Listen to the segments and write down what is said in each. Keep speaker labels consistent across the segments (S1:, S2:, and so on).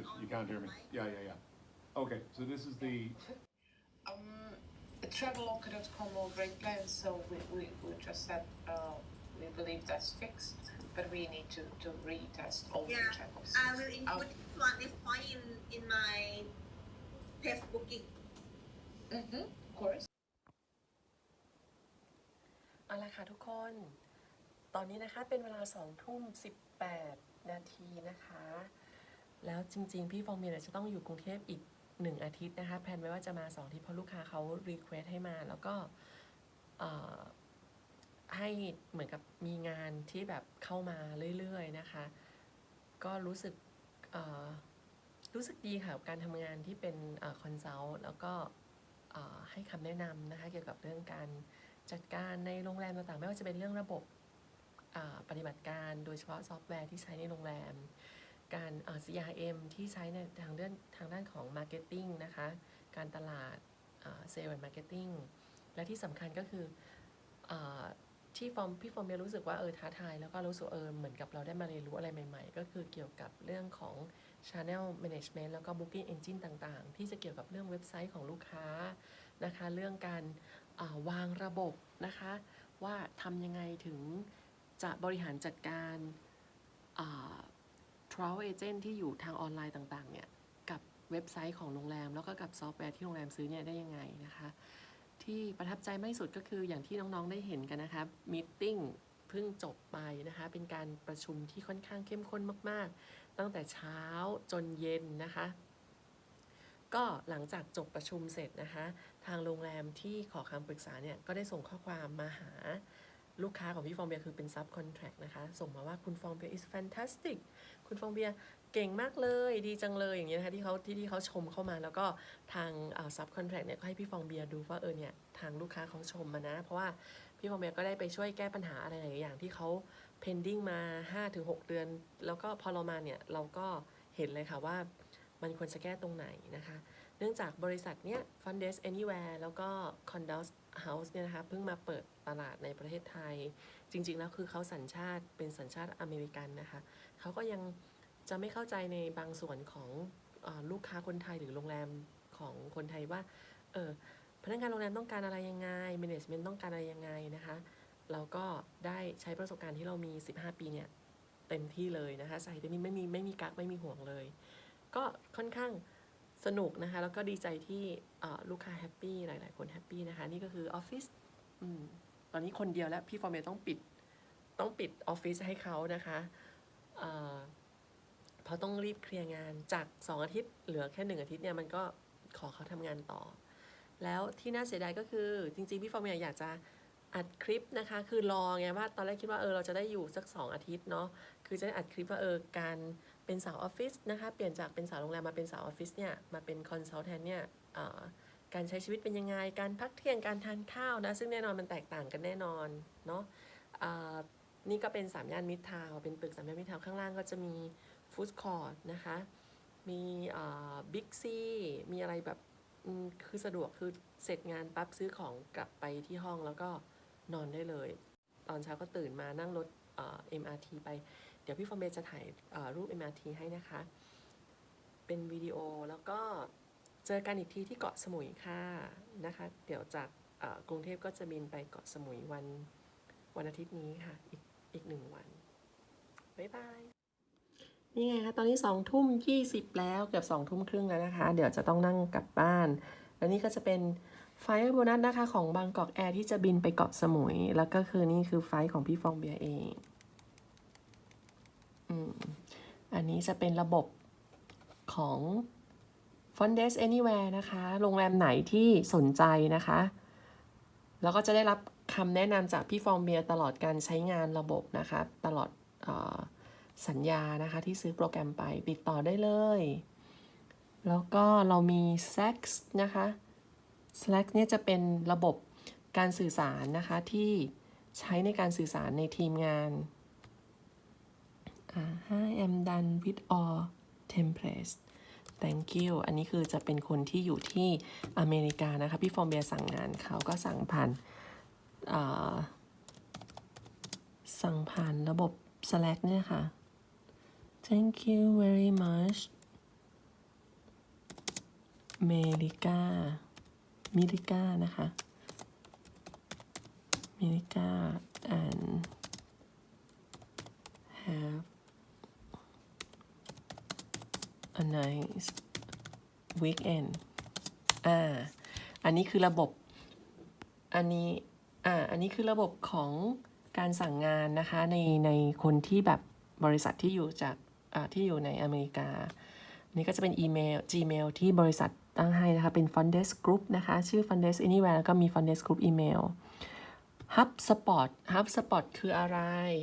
S1: I'm muted, you can't hear me. Yeah, yeah, yeah. Okay, so this is the,
S2: Um, Traveloka.com all great plans, so we, we, we just said, uh, we believe that's fixed, but we need to, to retest all the
S3: Yeah,
S2: channels.
S3: I will include this one, this point in, in my test booking.
S2: Mm-hmm, of course.
S4: เอาละค่ะทุกคน ตอนนี้นะคะเป็นเวลา2ทุ่ม18 นาทีนะคะ แล้วจริง ๆ พี่ฟองเมียจะต้องอยู่กรุงเทพอีก1อาทิตย์นะคะแพลนไว้ว่าจะมา2อาทิตย์เพราะลูกค้าเขารีเควสให้มา แล้วก็ให้เหมือนกับมีงานที่แบบเข้ามาเรื่อยๆนะคะ ก็รู้สึกรู้สึกดีค่ะกับการทำงานที่เป็นคอนซัลท์แล้วก็ให้คำแนะนำนะคะเกี่ยวกับเรื่องการจัดการในโรงแรมต่างๆ ไม่ว่าจะเป็นเรื่องระบบปฏิบัติการ โดยเฉพาะซอฟต์แวร์ที่ใช้ในโรงแรม การอ่า CRM ที่ใช้ในทางเรื่องทางด้านของ Marketing นะคะ การตลาดเซลล์ Marketing และที่สำคัญก็คืออที่ฟอร์มพี่ฟอร์มเบียรู้สึกว่าเออท้าทายแล้วก็รู้สึกเออเหมือนกับเราได้มาเรียนรู้อะไรใหม่ๆ ก็คือเกี่ยวกับเรื่องของ Channel Management แล้วก็ Booking Engine ต่างๆ ที่จะเกี่ยวกับเรื่องเว็บไซต์ของลูกค้านะคะ เรื่องการาวางระบบนะคะ ว่าทำยังไงถึงจะบริหารจัดการอ่า travel agent ที่อยู่ทางออนไลน์ต่างๆเนี่ยกับเว็บไซต์ของโรงแรม แล้วก็กับซอฟต์แวร์ที่โรงแรมซื้อเนี่ยได้ยังไงนะคะ ที่ประทับใจมากที่สุดก็คืออย่างที่น้องๆได้เห็นกันนะคะม e ติ้งเพิ่งจบไปนะคะเป็นการประชุมที่ค่อนข้างเข้มข้นมากๆ ตั้งแต่เช้าจนเย็นนะคะก็หลังจากจบประชุมเสร็จนะคะ ทางโรงแรมที่ขอคำปรึกษาเนี่ยก็ได้ส่งข้อความมาหา ลูกค้าของพี่ฟองเบียร์คือเป็น sub contract นะคะ ส่งมาว่าคุณฟองเบียร์ is fantastic คุณฟองเบียร์เก่งมากเลยดีจังเลยอย่างเงี้ยนะคะที่เขาที่ที่เขาชมเข้ามาแล้วก็ทางอ่า sub contract เนี่ยก็ให้พี่ฟองเบียร์ดูว่าเออเนี่ยทางลูกค้าเขาชมมานะ เพราะว่าพี่ฟองเบียร์ก็ได้ไปช่วยแก้ปัญหาอะไรหลายอย่างที่เขา pending มา 5-6 เดือน แล้วก็พอเรามาเนี่ยเราก็เห็นเลยค่ะว่ามันควรจะแก้ตรงไหนนะคะ เนื่องจากบริษัทเนี้ย Fundes Anywhere แล้วก็ Condos House เนี่ยนะคะเพิ่งมาเปิดตลาดในประเทศไทย จริง ๆ แล้วคือเขาสัญชาติเป็นสัญชาติอเมริกันนะคะเขาก็ยังจะไม่เข้าใจในบางส่วนของอลูกค้าคนไทยหรือโรงแรมของคนไทยว่าเออพนักงานโรงแรมต้องการอะไรยังไง Management ต้องการอะไรยังไงนะคะเราก็ได้ใช้ประสบการณ์ที่เรามี 15 ปีเนี่ยเต็มที่เลยนะคะใส่เต็มที่ไม่มีไม่มีกักไม่มีห่วงเลย ก็ค่อนข้าง สนุกนะคะ แล้วก็ดีใจที่เอ่อลูกค้าแฮปปี้หลาย ๆ คนแฮปปี้นะคะ นี่ก็คือออฟฟิศอืมตอนนี้คนเดียวแล้วพี่ฟอร์เมต้องปิดต้องปิดออฟฟิศให้เขานะคะเอ่อเพราะต้องรีบเคลียร์งานจาก 2 อาทิตย์เหลือแค่ 1 อาทิตย์เนี่ยมันก็ขอเขาทำงานต่อ แล้วที่น่าเสียดายก็คือจริง ๆ พี่ฟอร์เมอยากจะอัดคลิปนะคะ คือรอไงว่าตอนแรกคิดว่าเออเราจะได้อยู่สัก 2 อาทิตย์เนาะคือจะได้อัดคลิปว่าเออการ เป็นสาวออฟฟิศนะคะ เปลี่ยนจากเป็นสาวโรงแรมมาเป็นสาวออฟฟิศเนี่ย มาเป็นคอนซัลแทนเนี่ยการใช้ชีวิตเป็นยังไง การพักเที่ยง การทานข้าวนะ ซึ่งแน่นอนมันแตกต่างกันแน่นอนเนาะนี่ก็เป็นสามย่านมิตรทาว เป็นตึกสามย่านมิตรทาวข้างล่างก็จะมีฟู้ดคอร์ทนะคะ มีบิ๊กซีมีอะไรแบบคือสะดวกคือเสร็จงานปั๊บซื้อของกลับไปที่ห้องแล้วก็นอนได้เลย ตอนเช้าก็ตื่นมานั่งรถเอ่อ MRT ไป เดี๋ยวพี่ฟอร์เมจะถ่ายเอ่อรูป MRT ให้นะคะ เป็นวิดีโอแล้วก็เจอกันอีกทีที่เกาะสมุยค่ะนะคะ เดี๋ยวจากกรุงเทพก็จะบินไปเกาะสมุยวันวันอาทิตย์นี้ค่ะ อีกอีกหนึ่งวัน บ๊ายบายนี่ไงคะตอนนี้สองทุ่มยี่สิบแล้วเกือบสองทุ่มครึ่งแล้วนะคะ เดี๋ยวจะต้องนั่งกลับบ้าน แล้วนี่ก็จะเป็นไฟล์โบนัสนะคะ ของบางกอกแอร์ที่จะบินไปเกาะสมุย แล้วก็คือนี่คือไฟล์ของพี่ฟองเบียร์เอง อันนี้จะเป็นระบบของ f o n d e s Anywhere นะคะ โรงแรมไหนที่สนใจนะคะ แล้วก็จะได้รับคำแนะนำจากพี่ฟองเบียตลอดการใช้งานระบบนะคะ ตลอดออสัญญานะคะที่ซื้อโปรแกรมไปติดต่อได้เลย แล้วก็เรามี Slack นะคะ Slack เนี่ยจะเป็นระบบการสื่อสารนะคะที่ใช้ในการสื่อสารในทีมงาน อ่า I am done with all templates thank you อันนี้คือจะเป็นคนที่อยู่ที่อเมริกานะคะ พี่ฟอร์เบียสั่งงานเขาก็สั่งผ่านสั่งผ่านระบบ Slack เนี่ยค่ะ thank you very much เมริกามิริกานะคะมิริกา and a nice weekend อ่า อันนี้คือระบบ อันนี้ อ่า อันนี้คือระบบของการสั่งงานนะคะ ใน ในคนที่แบบบริษัทที่อยู่จาก อ่า ที่อยู่ในอเมริกา นี่ก็จะเป็นอีเมล Gmail ที่บริษัทตั้งให้นะคะ เป็น Fundesk Group นะคะ ชื่อ Fundesk Anywhere แล้วก็มี Fundesk Group Email HubSpot HubSpot คืออะไร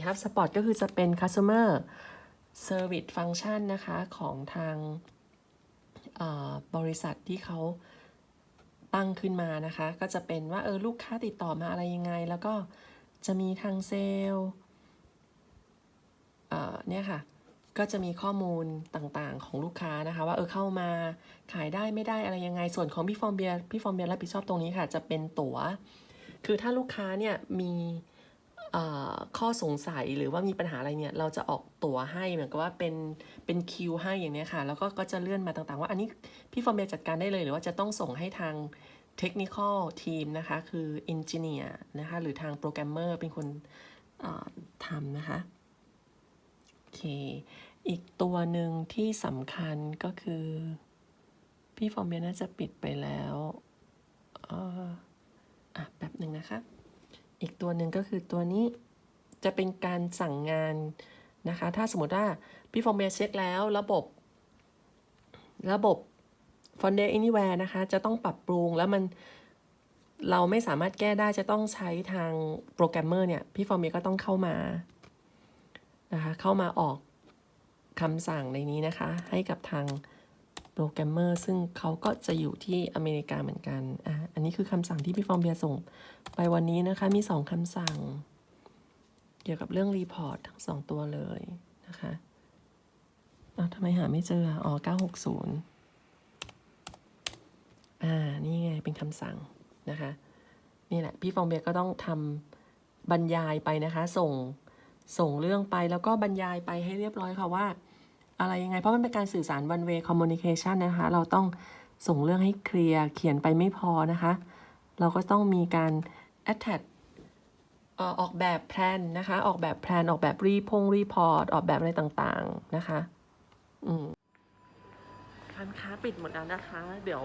S4: HubSpot ก็คือจะเป็น Customer Service Function นะคะ ของทางบริษัทที่เขาตั้งขึ้นมานะคะ ก็จะเป็นว่าเออลูกค้าติดต่อมาอะไรยังไง แล้วก็จะมีทางเซลล์เนี่ยค่ะ ก็จะมีข้อมูลต่างๆของลูกค้านะคะ ว่าเออเข้ามาขายได้ไม่ได้อะไรยังไง ส่วนของพี่ฟอร์มเบียร์พี่ฟอร์มเบียร์รับผิดชอบตรงนี้ค่ะ จะเป็นตั๋ว คือถ้าลูกค้าเนี่ยมี ข้อสงสัยหรือว่ามีปัญหาอะไรเนี่ย เราจะออกตั๋วให้เหมือนกับว่าเป็นเป็นคิวให้อย่างนี้ค่ะ แล้วก็ก็จะเลื่อนมาต่างๆ ว่าอันนี้พี่ฟอร์เบียร์จัดการได้เลย หรือว่าจะต้องส่งให้ทางเทคนิคอลทีมนะคะ คือเอนจิเนียร์นะคะ หรือทางโปรแกรมเมอร์เป็นคนทำนะคะ โอเค อีกตัวหนึ่งที่สำคัญก็คือ พี่ฟอร์เบียร์น่าจะปิดไปแล้วอ่ออะแป๊บหนึ่งนะคะ อีกตัวหนึ่งก็คือตัวนี้จะเป็นการสั่งงานนะคะ ถ้าสมมติว่าพี่ฟอร์เบียร์เช็คแล้วระบบ ระบบ f o n d a y Anywhere นะคะ จะต้องปรับปรุงแล้วมันเราไม่สามารถแก้ได้จะต้องใช้ทางโปรแกรมเมอร์เนี่ย พี่ฟอร์เบียร์ก็ต้องเข้ามานะคะ เข้ามาออกคำสั่งในนี้นะคะ ให้กับทาง โปรแกรมเมอร์ซึ่งเขาก็จะอยู่ที่อเมริกาเหมือนกันอะอันนี้คือคำสั่งที่พี่ฟอร์มเบียส่งไปวันนี้นะคะ มีสองคำสั่ง เกี่ยวกับเรื่องรีพอร์ตทั้งสองตัวเลยนะคะอ้าวทำไมหาไม่เจอ อ๋อ 960 อ่า นี่ไง เป็นคำสั่งนะคะ นี่แหละ พี่ฟองเบียก็ต้องทำบรรยายไปนะคะ ส่ง ส่งเรื่องไปแล้วก็บรรยายไปให้เรียบร้อยค่ะว่า อะไรยังไง เพราะมันเป็นการสื่อสาร one way communication นะคะ เราต้องส่งเรื่องให้เคลียร์ เขียนไปไม่พอนะคะ เราก็ต้องมีการ attach อออกแบบแพลนนะคะ ออกแบบแพลน ออกแบบรีพงรีพอร์ต ออกแบบอะไรต่างๆนะคะอืมร้านค้าปิดหมดแล้วนะคะ เดี๋ยว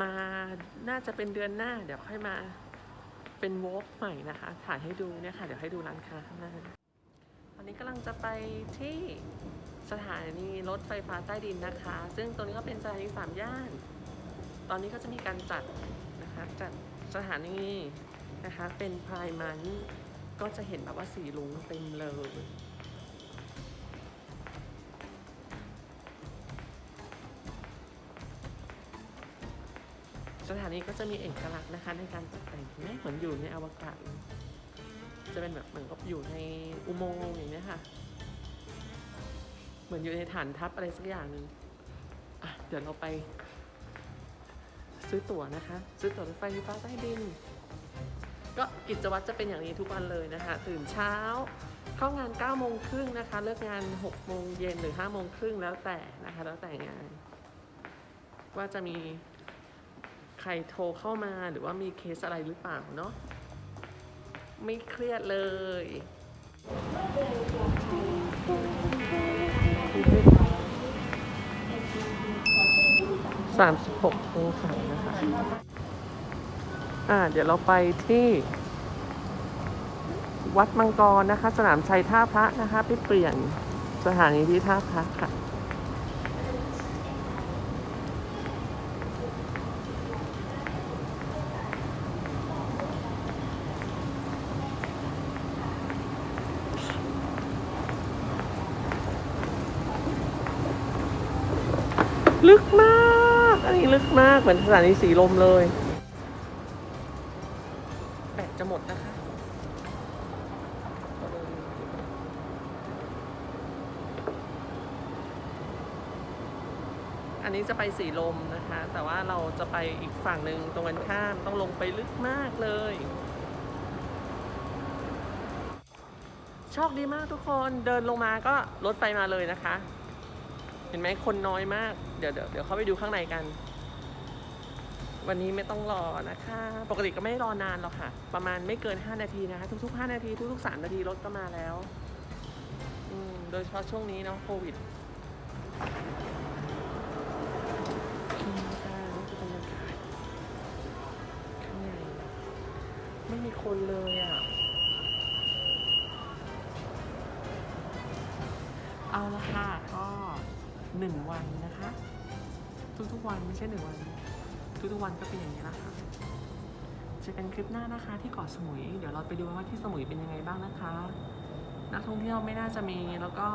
S4: มาน่าจะเป็นเดือนหน้า เดี๋ยวค่อยมาเป็นวอล์กใหม่นะคะ ถ่ายให้ดูเนี่ยค่ะ เดี๋ยวให้ดูร้านค้าข้างหน้าตอนนี้กำลังจะไปที่ สถานีรถไฟฟ้าใต้ดินนะคะ ซึ่งตรงนี้ก็เป็นสถานีสามย่าน ตอนนี้ก็จะมีการจัดนะคะจัดสถานีนะคะเป็นพายมันก็จะเห็นแบบว่าสีลุงเต็มเลยสถานีก็จะมีเอกลักษณ์นะคะในการตกแต่งไหมเหมือนอยู่ในอวกาศ จะเป็นแบบเหมือนกับอยู่ในอุโมงค์อย่างนี้ค่ะ เหมือนอยู่ในฐานทัพอะไรสักอย่างหนึ่งเดี๋ยวเราไป ซื้อตั๋วนะคะ ซื้อตั๋วรถไฟฟ้าใต้ดิน ก็กิจวัตรจะเป็นอย่างนี้ทุกวันเลยนะคะ ตื่นเช้า เข้างาน9โมงครึ่งนะคะ เลิกงาน6โมงเย็นหรือ5โมงครึ่งแล้วแต่นะคะ แล้วแต่งาน ว่าจะมีใครโทรเข้ามาหรือว่ามีเคสอะไรหรือเปล่าเนาะไม่เครียดเลย สามสิบหกองศานะคะ อ่า เดี๋ยวเราไปที่ วัดมังกรนะคะ สนามชัยท่าพระนะคะ ไปเปลี่ยนสถานีที่ท่าพระค่ะ ลึกมาก อันนี้ลึกมาก เหมือนสถานีสีลมเลย แบตจะหมดนะคะ อันนี้จะไปสีลมนะคะ แต่ว่าเราจะไปอีกฝั่งหนึ่งตรงกันข้ามต้องลงไปลึกมากเลยโชคดีมากทุกคนเดินลงมาก็รถไฟมาเลยนะคะ เห็นไหมคนน้อยมาก เดี๋ยวเดี๋ยวเดี๋ยวเข้าไปดูข้างในกัน วันนี้ไม่ต้องรอนะคะ ปกติก็ไม่รอนานหรอกค่ะ ประมาณไม่เกิน 5 นาทีนะคะ ทุกๆ 5 นาที ทุกๆ 3 นาทีรถก็มาแล้ว อืมโดยเฉพาะช่วงนี้เนาะโควิดไม่มีคนเลยอะ เอาละค่ะก็ หนึ่งวันนะคะ ทุกๆวันไม่ใช่หนึ่งวัน ทุกๆวันก็เป็นอย่างนี้แหละค่ะเจอกันคลิปหน้านะคะที่เกาะสมุย เดี๋ยวเราไปดูว่าที่สมุยเป็นยังไงบ้างนะคะนักท่องเที่ยวไม่น่าจะมีแล้วก็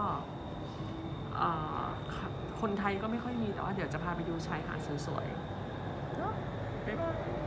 S4: คนไทยก็ไม่ค่อยมีแต่ว่าเดี๋ยวจะพาไปดูชายหาดสวยๆเนอะบ๊ายบาย